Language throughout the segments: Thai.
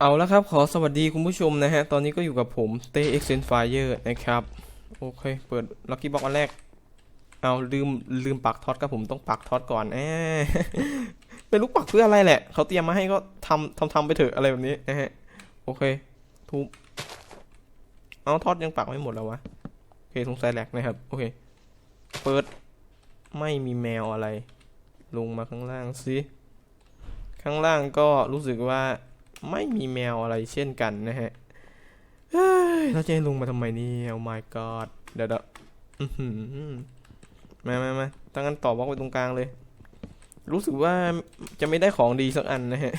เอาละครับ ขอสวัสดีคุณผู้ชมนะฮะ ตอนนี้ก็อยู่กับผมเต้เอ็กเซนไฟเออร์นะครับ โอเค เปิดลัคกี้บ็อกอันแรก เอาลืมลืมปักท็อตครับผมต้องปักท็อตก่อนแอเป็นลูกปักเพื่ออะไรแหละ เขาเตรียมมาให้ก็ทำทำทำไปเถอะอะไรแบบนี้นะฮะ โอเค ทุบ เอาท็อตยังปักไม่หมดแล้ววะ โอเคสงสัยแหลกนะครับ โอเค เปิด ไม่มีแมวอะไร ลงมาข้างล่างสิ ข้างล่างก็รู้สึกว่า ไม่มีแมวอะไรเช่นกันนะฮะเฮ้ยเราจะให้ลุงมาทำไมนี่ย oh my god เดี๋ยวเดี๋ยวมามามาตั้งงั้นต่อบล็อกไว้ตรงกลางเลย รู้สึกว่าจะไม่ได้ของดีสักอันนะฮะ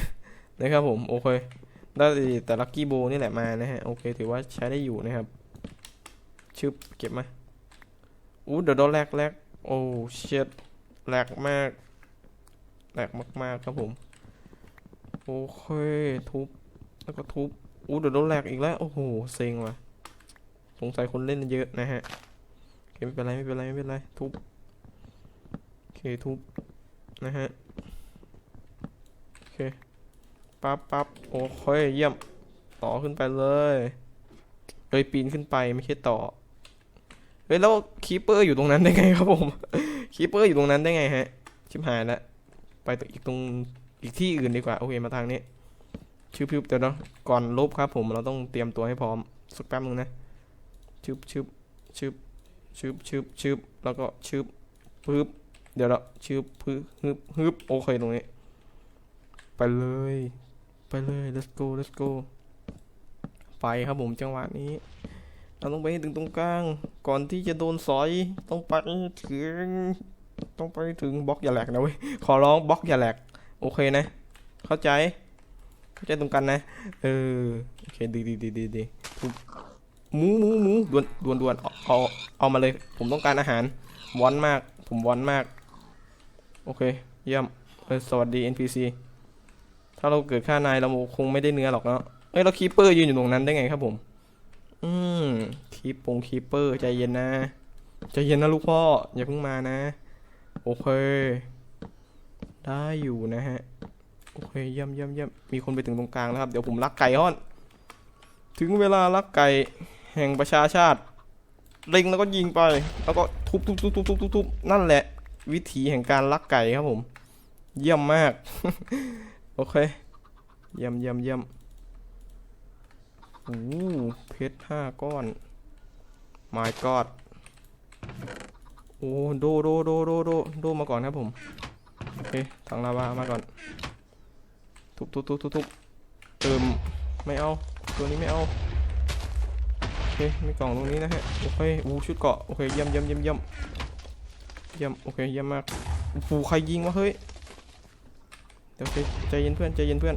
นะครับผม โอเค ได้แต่ลัคกี้โบนี่แหละมานะฮะ โอเค ถือว่าใช้ได้อยู่นะครับ ชึบ เก็บมาอู้เดี๋ยวโดนแลกแลกโอ้เช็ดแลกมากแลกมากๆครับผม อเค ทุบ แล้วก็ทุบอู้เดี๋ยวโดนแหลกอีกแล้ว โอ้โห เซ็งว่ะ สงสัยคนเล่นเยอะนะฮะโอเคไม่เป็นไร ไม่เป็นไร ไม่เป็นไร ทุบ โอเค ทุบ นะฮะ โอเค ปั๊บปั๊บโอเค เยี่ยม ต่อขึ้นไปเลยเฮ้ยปีนขึ้นไปไม่ใช่ต่อ เฮ้ยแล้วคีเปอร์อยู่ตรงนั้นได้ไงครับผม คีเปอร์อยู่ตรงนั้นได้ไงฮะ ชิบหายแล้วไปตรงอีกตรง อีกที่อื่นดีกว่า โอเค มาทางนี้ชึบชึบเดี๋ยวเนาะก่อนลบครับผมเราต้องเตรียมตัวให้พร้อมสักแป๊บนึงนะชึบชึบชึบชึบชึบชึบแล้วก็ชึบปึ๊บเดี๋ยวเราชึบปึ๊บฮึบฮึบโอเคตรงนี้ ไปเลย ไปเลย let's go let's go ไปครับผมจังหวะนี้ เราต้องไปให้ถึงตรงกลาง ก่อนที่จะโดนสอย ต้องไปถึง ต้องไปถึงบล็อกอย่าแหลกนะเว้ย ขอร้องบล็อกอย่าแหลก โอเคนะ เข้าใจ เข้าใจตรงกันนะ เออ โอเค ดีดีดีดีดีหมูหมูหมูด่วนด่วนด่วนเอาเอามาเลย ผมต้องการอาหารวอนมาก ผมวอนมาก โอเค เยี่ยมเออสวัสดี NPC ถ้าเราเกิดฆ่านายเราคงไม่ได้เนื้อหรอกเนาะเอ้ยเราคีเปอร์ยืนอยู่ตรงนั้นได้ไงครับผม อืมคีปปงคีเปอร์ใจเย็นนะ ใจเย็นนะลูกพ่อ อย่าเพิ่งมานะ โอเค ได้อยู่นะฮะ โอเคเยี่ยมเยี่ยมเยี่ยมมีคนไปถึงตรงกลางแล้วครับ เดี๋ยวผมลักไก่ฮ้อน ถึงเวลาลักไก่แห่งประชาชาติเล็งแล้วก็ยิงไป แล้วก็ทุบทุบทุบทุบทุบทุบทุบนั่นแหละ วิธีแห่งการลักไก่ครับผม เยี่ยมมาก โอเค เยี่ยมเยี่ยมเยี่ยมโอ้โหเพชรห้าก้อน my god โอ้โดโดโดโดโดโดมาก่อนครับผม โอเคถังลาวามาก่อน ทุบทุบทุบทุบทุบเติมไม่เอา ตัวนี้ไม่เอา โอเคมีกล่องตรงนี้นะฮะ โอเคอู้ชุดเกาะ โอเคเยี่ยมเยี่ยมเยี่ยมเยี่ยมเยี่ยม โอเคเยี่ยมมากโอ้โหใครยิงวะเฮ้ยเดี๋ยวโอเคใจเย็นเพื่อนใจเย็นเพื่อน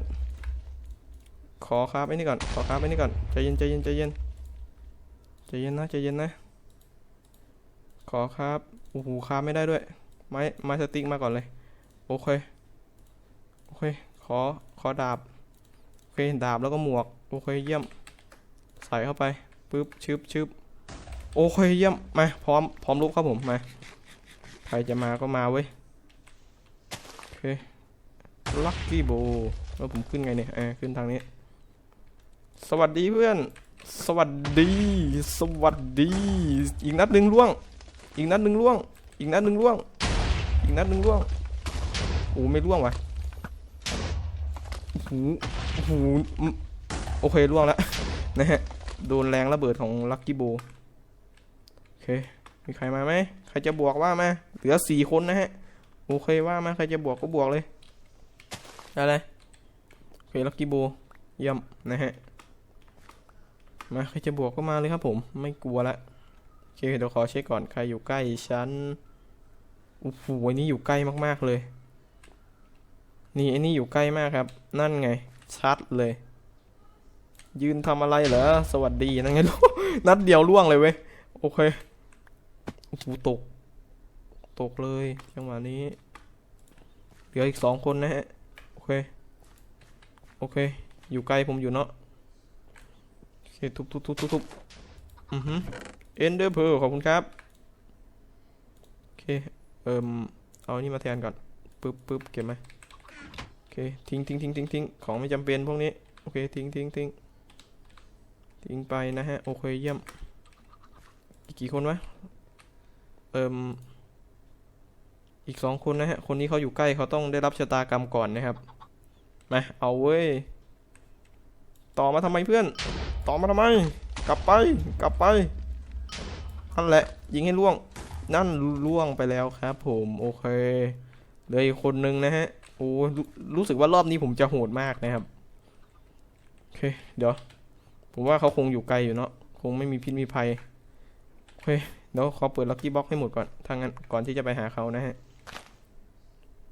ขอครับไอ้นี่ก่อน ขอครับไอ้นี่ก่อน ใจเย็นใจเย็นใจเย็น ใจเย็นนะใจเย็นนะ ขอครับ โอ้โหครับไม่ได้ด้วย ไม้ไม้สติ๊กมาก่อนเลย โอเค โอเค ขอ ขอดาบ โอเค ดาบแล้วก็หมวก โอเค เยี่ยม ใส่เข้าไป ปึ๊บ ชึบชึบโอเค เยี่ยม มา พร้อม พร้อมลุกครับผม มา ใครจะมาก็มาเว้ย โอเค ลัคกี้โบ แล้วผมขึ้นไงเนี่ยเออขึ้นทางนี้ สวัสดีเพื่อน สวัสดี สวัสดี อีกนัดหนึ่งล่วง อีกนัดหนึ่งล่วง อีกนัดหนึ่งล่วง อีกนัดหนึ่งล่วง โอ้ไม่ล่วงว่ะโอ้โหโอ้โหอืมโอเคล่วงแล้วนะฮะโดนแรงระเบิดของลัคกี้โบโอเค มีใครมาไหมใครจะบวกว่ามาเหลือสี่คนนะฮะโอเคว่ามาใครจะบวกก็บวกเลยอะไรโอเคลัคกี้โบเยี่ยมนะฮะมาใครจะบวกก็มาเลยครับผมไม่กลัวละโอเคเดี๋ยวขอเช็คก่อนใครอยู่ใกล้ฉันโอ้โหอันนี้อยู่ใกล้มากๆเลย นี่ไอันนี้อยู่ใกล้มากครับ นั่นไง ชัดเลย ยืนทำอะไรเหรอ สวัสดี นั่นไงลูกนัดเดียวล่วงเลยเว้ย โอเคโอ้โหตก ตกเลยจังหวะนี้ เหลืออีกสองคนนะฮะ โอเค โอเค อยู่ไกลผมอยู่เนาะโอเคทุบทุบทุบทุบทุบอือฮึเอนเดอร์เพลขอบคุณครับ โอเค เอิมเอานี่มาแทนก่อน ปึ๊บปึ๊บเก็บไหม เคทิ้งทิ้งทิ้งทิ้งทิ้งของไม่จำเป็นพวกนี้ โอเค ทิ้งทิ้งทิ้งทิ้งไปนะฮะ โอเค เยี่ยม อีกกี่คนวะเอิมอีกสองคนนะฮะ คนนี้เขาอยู่ใกล้เขาต้องได้รับชะตากรรมก่อนนะครับ มา เอาเว้ย ต่อมาทำไมเพื่อน ต่อมาทำไม กลับไป กลับไป นั่นแหละ ยิงให้ล่วง นั่นล่วงไปแล้วครับผม โอเค เหลืออีกคนนึงนะฮะโอ้รู้รู้สึกว่ารอบนี้ผมจะโหดมากนะครับโอเคเดี๋ยว ผมว่าเขาคงอยู่ไกลอยู่เนาะคงไม่มีพิษมีภัยโอเคเดี๋ยวขอเปิดลักกี้บ็อกให้หมดก่อนทางนั้นก่อนที่จะไปหาเขานะฮะ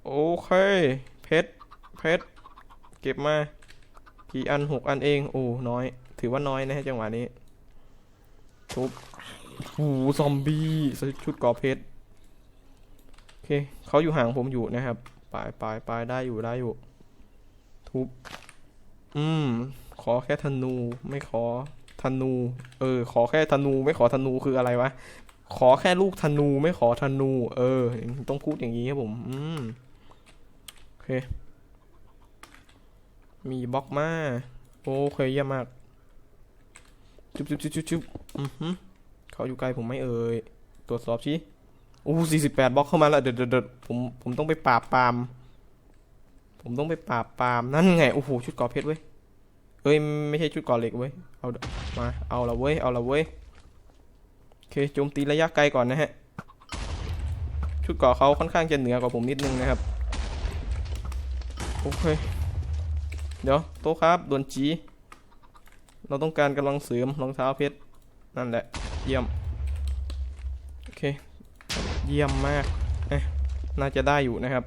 โอเค เพชรเพชรเก็บมากี่อันหกอันเองโอ้น้อย ถือว่าน้อยนะฮะจังหวะนี้ทุบโอ้ซอมบี้ใส่ชุดเกอเพชร เคเขาอยู่ห่างผมอยู่นะครับไปไปไปได้อยู่ได้อยู่ ทุบ อืม ขอแค่ธนูไม่ขอธนู เออ ขอแค่ธนูไม่ขอธนูคืออะไรวะ ขอแค่ลูกธนูไม่ขอธนู เออ ต้องพูดอย่างนี้ครับผม อืม โอเค มีบล็อกมา โอเคเยี่ยมมาก จุ๊บจุ๊บจุ๊บจุ๊บจุบอือหือเขาอยู่ไกลผมไหม่เอ่ย ตรวจสอบชี้ อู้สี่สิบแปดบล็อกเข้ามาแล้วเดี๋ยวเดี๋ยวเดี๋ยวผมผมต้องไปปราบปราม ผมต้องไปปราบปรามนั่นไงโอ้โหชุดเกอเพชรเว้ยเอ้ยไม่ใช่ชุดเกอเหล็กเว้ยเอามาเอาละเว้ยเอาละเว้ยโอเคโจมตีระยะไกลก่อนนะฮะชุดเกอเขาค่อนข้างจะเหนือกว่าผมนิดนึงนะครับโอเคเดี๋ยวโต๊ะครับดวนจีเราต้องการกำลังเสริมรองเท้าเพชรนั่นแหละเยี่ยมโอเค เยี่ยมมากเอ๊ะน่าจะได้อยู่นะครับ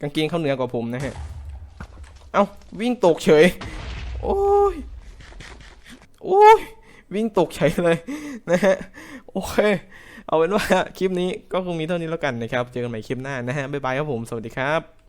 กางเกงเขาเหนือกว่าผมนะฮะ เอ้าวิ่งตกเฉย โอ้ย โอ้ย วิ่งตกเฉยเลยนะฮะ โอเค เอาเป็นว่าคลิปนี้ก็คงมีเท่านี้แล้วกันนะครับ เจอกันใหม่คลิปหน้านะฮะ บ๊ายบายครับผม สวัสดีครับ